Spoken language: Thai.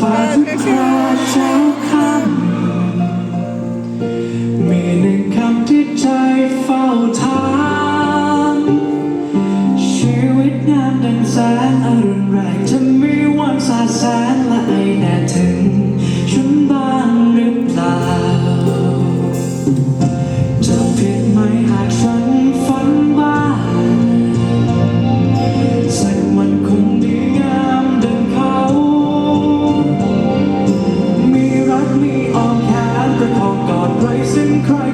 ฟ้าทุกคราเจ้มีหนึ่งคำที่ใจเฝ้าถามชีวิตงามดังแสงอรุณแรงจะมีวันสาแสงและไอแน่ถึง ฉันบ้างหรือเปล่า place in Christ.